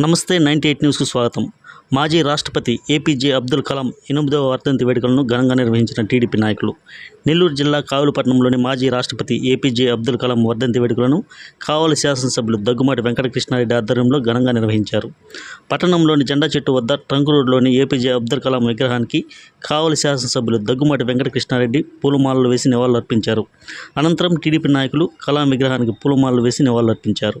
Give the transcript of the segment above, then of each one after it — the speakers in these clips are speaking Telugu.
నమస్తే నైంటీ ఎయిట్ న్యూస్కు స్వాగతం. మాజీ రాష్ట్రపతి ఏపీజే అబ్దుల్ కలాం ఎనిమిదవ వర్ధంతి వేడుకలను ఘనంగా నిర్వహించిన టీడీపీ నాయకులు. నెల్లూరు జిల్లా కావులపట్నంలోని మాజీ రాష్ట్రపతి ఏపీజే అబ్దుల్ కలాం వర్ధంతి వేడుకలను కావలి శాసనసభ్యులు దగ్గుమాటి వెంకటకృష్ణారెడ్డి ఆధ్వర్యంలో ఘనంగా నిర్వహించారు. పట్టణంలోని జెండా చెట్టు వద్ద ట్రంక్ రోడ్లోని ఏపీజే అబ్దుల్ కలాం విగ్రహానికి కావలి శాసనసభ్యులు దగ్గుమాటి వెంకటకృష్ణారెడ్డి పూలమాలలు వేసి నివాళులర్పించారు. అనంతరం టీడీపీ నాయకులు కలాం విగ్రహానికి పూలమాలలు వేసి నివాళులర్పించారు.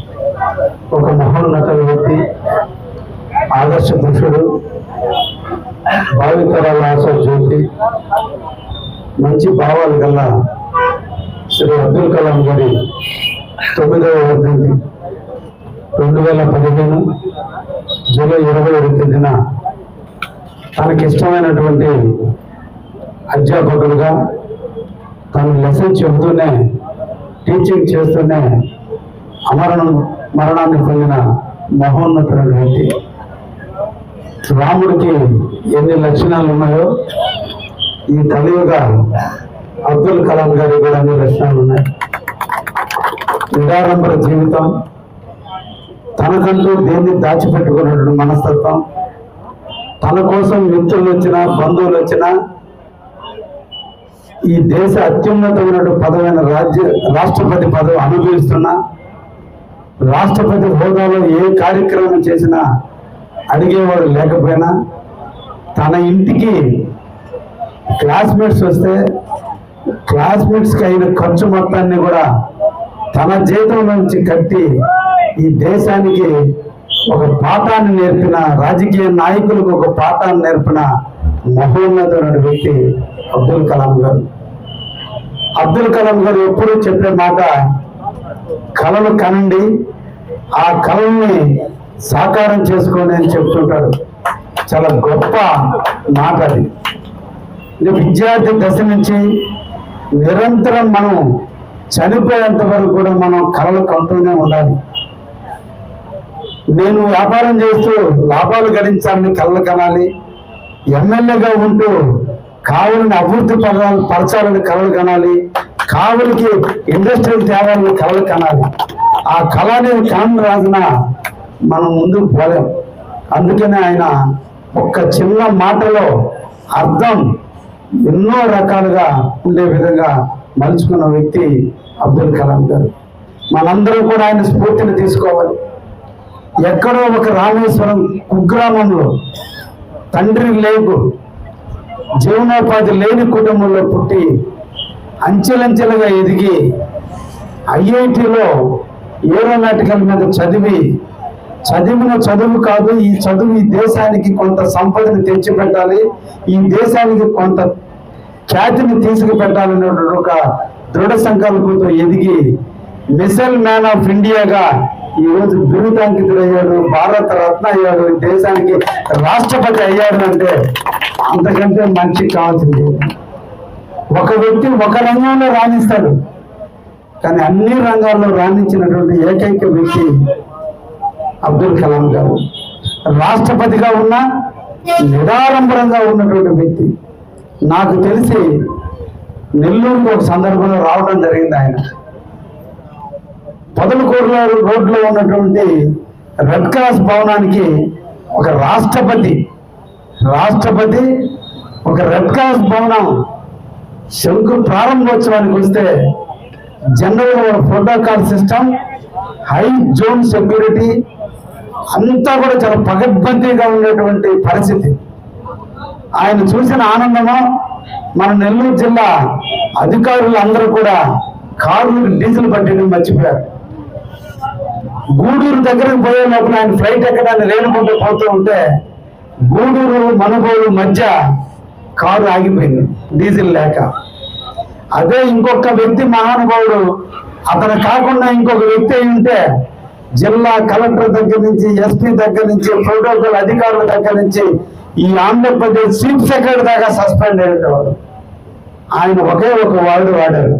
ఒక మహోన్నత వ్యక్తి ఆదర్శ పురుషుడు భావితరాల ఆశ జ్యోతి మంచి భావాలు గల శ్రీ అబ్దుల్ కలాం గారి తొమ్మిదవ వర్ధంతి రెండు వేల పదిహేను జూలై ఇరవై ఏడు తేదీన తనకి ఇష్టమైనటువంటి అధ్యాపకులుగా తను లెసన్ చెబుతూనే టీచింగ్ చేస్తూనే అమరణం మరణాన్ని పొందిన మహోన్నతుడైన వ్యక్తి. రాముడికి ఎన్ని లక్షణాలు ఉన్నాయో ఈ కలియుగ అబ్దుల్ కలాం గారికి కూడా అన్ని లక్షణాలు ఉన్నాయి. నిరాడంబర జీవితం తనకంటూ దేన్ని దాచిపెట్టుకున్నటువంటి మనస్తత్వం తన కోసం మిత్రులు వచ్చినా బంధువులు వచ్చినా ఈ దేశ అత్యున్నతమైన పదవైన రాజ్య రాష్ట్రపతి పదవి అనుభవిస్తున్నా రాష్ట్రపతి హోదాలో ఏ కార్యక్రమం చేసినా అడిగేవాడు లేకపోయినా తన ఇంటికి క్లాస్మేట్స్ వస్తే క్లాస్మేట్స్కి అయిన ఖర్చు మొత్తాన్ని కూడా తన జీతం నుంచి కట్టి ఈ దేశానికి ఒక పాఠాన్ని నేర్పిన రాజకీయ నాయకులకు ఒక పాఠాన్ని నేర్పిన మహోన్నతమైన వ్యక్తి అబ్దుల్ కలాం గారు. అబ్దుల్ కలాం గారు ఎప్పుడూ చెప్పే మాట కళలు కనండి. ఆ కళల్ని సాకారం చేసుకోండి అని చెప్తుంటాడు. చాలా గొప్ప మాట అది. విద్యార్థి దశ నుంచి నిరంతరం మనం చనిపోయేంత వరకు కూడా మనం కళలు కంటూనే ఉండాలి. నేను వ్యాపారం చేస్తూ లాభాలు గడించాలని కళలు కనాలి. ఎమ్మెల్యేగా ఉంటూ కావులని అభివృద్ధి పర- పరచాలని కళలు కనాలి. కావలికి ఇండస్ట్రియల్ తేవాలని కళలు కనాలి. ఆ కళ అనేది కాని రాసిన మనం ముందుకు పోలేం. అందుకనే ఆయన ఒక్క చిన్న మాటలో అర్థం ఎన్నో రకాలుగా ఉండే విధంగా మలుచుకున్న వ్యక్తి అబ్దుల్ కలాం గారు. మనందరూ కూడా ఆయన స్ఫూర్తిని తీసుకోవాలి. ఎక్కడో ఒక రామేశ్వరం కుగ్రామంలో తండ్రి లేకు జీవనోపాధి లేని కుటుంబంలో పుట్టి అంచెలంచెలుగా ఎదిగి ఐఐటిలో ఏరోనాటికల్ మీద చదివి చదివిన చదువు కాదు ఈ చదువు ఈ దేశానికి కొంత సంపదని తెచ్చిపెట్టాలి ఈ దేశానికి కొంత ఖ్యాతిని తీసుకుపెట్టాలనేటువంటి ఒక దృఢ సంకల్పంతో ఎదిగి మిసైల్ మ్యాన్ ఆఫ్ ఇండియాగా ఈ రోజు బిరుదాంకితుడయ్యాడు భారత రత్న అయ్యాడు దేశానికి రాష్ట్రపతి అయ్యాడు అంటే అంతకంటే మంచి కావాల్సింది ఒక వ్యక్తి ఒక రంగంలో రాణిస్తాడు. కానీ అన్ని రంగాల్లో రాణించినటువంటి ఏకైక వ్యక్తి అబ్దుల్ కలాం గారు. రాష్ట్రపతిగా ఉన్న నిరాడంబరంగా ఉన్నటువంటి వ్యక్తి. నాకు తెలిసి నెల్లూరుకు ఒక సందర్భంలో రావడం జరిగింది ఆయన. పొదలకూరులో రోడ్లో ఉన్నటువంటి రెడ్ క్రాస్ భవనానికి ఒక రాష్ట్రపతి రాష్ట్రపతి ఒక రెడ్ క్రాస్ భవనం శంకు ప్రారంభోత్సవానికి వస్తే general protocol system high zone security అంతా కూడా చాలా పగడ్బందీగా ఉండేటువంటి పరిస్థితి. ఆయన చూసిన ఆనందము మన నెల్లూరు జిల్లా అధికారులు అందరూ కూడా కార్లు డీజిల్ పట్టడం మర్చిపోయారు. గూడూరు దగ్గరకు పోయే లోపల ఆయన ఫ్లైట్ ఎక్కడానికి రేణుకుంటూ పోతూ ఉంటే గూడూరు మనుగోలు మధ్య కారు ఆగిపోయింది డీజిల్ లేక. అదే ఇంకొక వ్యక్తి మహానుభావుడు. అతను కాకుండా ఇంకొక వ్యక్తి అయి ఉంటే జిల్లా కలెక్టర్ దగ్గర నుంచి ఎస్పీ దగ్గర నుంచి ప్రోటోకాల్ అధికారుల దగ్గర నుంచి ఈ ఆంధ్రప్రదేశ్ చీఫ్ సెక్రటరీ దాకా సస్పెండ్ అయ్యేవాడు ఆయన ఒకే ఒక వాడు వాడారు.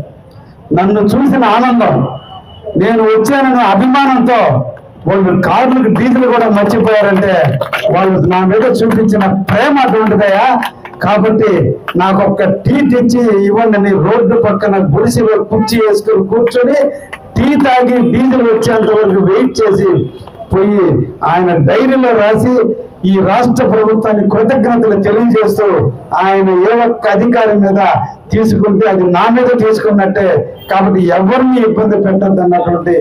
నన్ను చూసిన ఆనందం నేను వచ్చానని అభిమానంతో వాళ్ళు కార్లకు డీజిల్ కూడా మర్చిపోయారంటే వాళ్ళు నా మీద చూపించిన ప్రేమ అటువంటిదయా కాబట్టి నాకు ఒక టీ తెచ్చి ఇవ్వండి. అని రోడ్డు పక్కన గుడిసెలో కుర్చీ వేసుకుని కూర్చొని టీ తాగి డీజిల్ వచ్చేంత వరకు వెయిట్ చేసి పోయి ఆయన డైరీలో రాసి ఈ రాష్ట్ర ప్రభుత్వానికి కృతజ్ఞతలు తెలియజేస్తూ ఆయన ఏ ఒక్క అధికారం మీద తీసుకుంటే అది నా మీద తీసుకున్నట్టే. కాబట్టి ఎవరిని ఇబ్బంది పెట్టద్దు అన్నటువంటి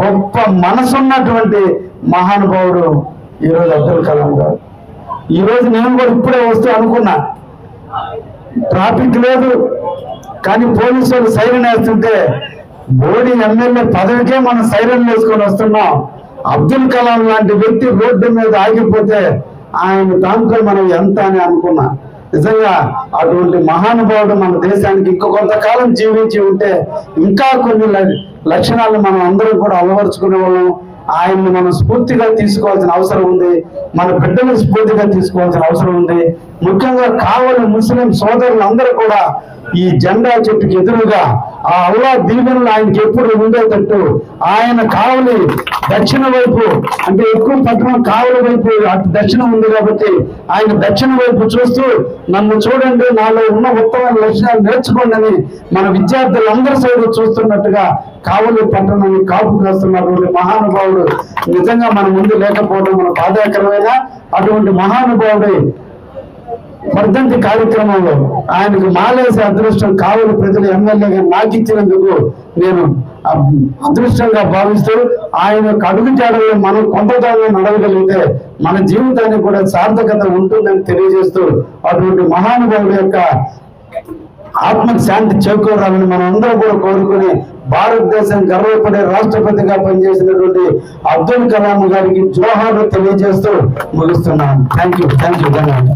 గొప్ప మనసున్నటువంటి మహానుభావుడు ఈరోజు అబ్దుల్ కలాం గారు. ఈ రోజు నేను కూడా ఇప్పుడే వస్తూ అనుకున్నా ట్రాఫిక్ లేదు. కానీ పోలీసు వాళ్ళు సైరన్ వేస్తుంటే బోడి ఎమ్మెల్యే పదవికే మనం సైరన్ వేసుకొని వస్తున్నాం. అబ్దుల్ కలాం లాంటి వ్యక్తి రోడ్డు మీద ఆగిపోతే ఆయన దాంట్లో మనం ఎంత అని అనుకున్నా. నిజంగా అటువంటి మహానుభావుడు మన దేశానికి ఇంకో కొంతకాలం జీవించి ఉంటే ఇంకా కొన్ని ల- లక్షణాలు మనం అందరం కూడా అలవరుచుకునే వాళ్ళం. ఆయన్ని మనం స్ఫూర్తిగా తీసుకోవాల్సిన అవసరం ఉంది. మన బిడ్డను స్ఫూర్తిగా తీసుకోవాల్సిన అవసరం ఉంది. ముఖ్యంగా కావలి ముస్లిం సోదరులు అందరూ కూడా ఈ జెండా చెట్టుకి ఎదురుగా ఆ అవులా దీవెనలు ఆయనకి ఎప్పుడు ఉండేటట్టు ఆయన కావలి దక్షిణ వైపు అంటే ఎక్కువ పట్టణం కావలి వైపు అటు దక్షిణం ఉంది కాబట్టి ఆయన దక్షిణ వైపు చూస్తూ నన్ను చూడండి నాలో ఉన్న ఉత్తమ లక్షణాలు నేర్చుకోండి అని మన విద్యార్థులందరి సైడ్ చూస్తున్నట్టుగా కావలి పట్టణాన్ని కాపు కాస్తున్నటువంటి మహానుభావుడు. నిజంగా మన ముందు లేకపోవడం మన బాధాకరమైన అటువంటి మహానుభావుడి వర్ధంతి కార్యక్రమంలో ఆయనకు మాలేసే అదృష్టం కావలి ప్రజలు ఎమ్మెల్యేగా నాకు ఇచ్చినందుకు నేను అదృష్టంగా భావిస్తూ ఆయన యొక్క అడుగు జాడల్లో మనం కొంతదాన్ని నడవగలిగితే మన జీవితానికి కూడా సార్థకత ఉంటుందని తెలియజేస్తూ అటువంటి మహానుభావుడు యొక్క ఆత్మకు శాంతి చేకూరాలని మనం అందరూ కూడా కోరుకుని భారతదేశం గర్వపడే రాష్ట్రపతిగా పనిచేసినటువంటి అబ్దుల్ కలాం గారికి జోహార్లు తెలియజేస్తూ ముగిస్తున్నాను. థ్యాంక్ యూ థ్యాంక్ యూ ధన్యవాదాలు.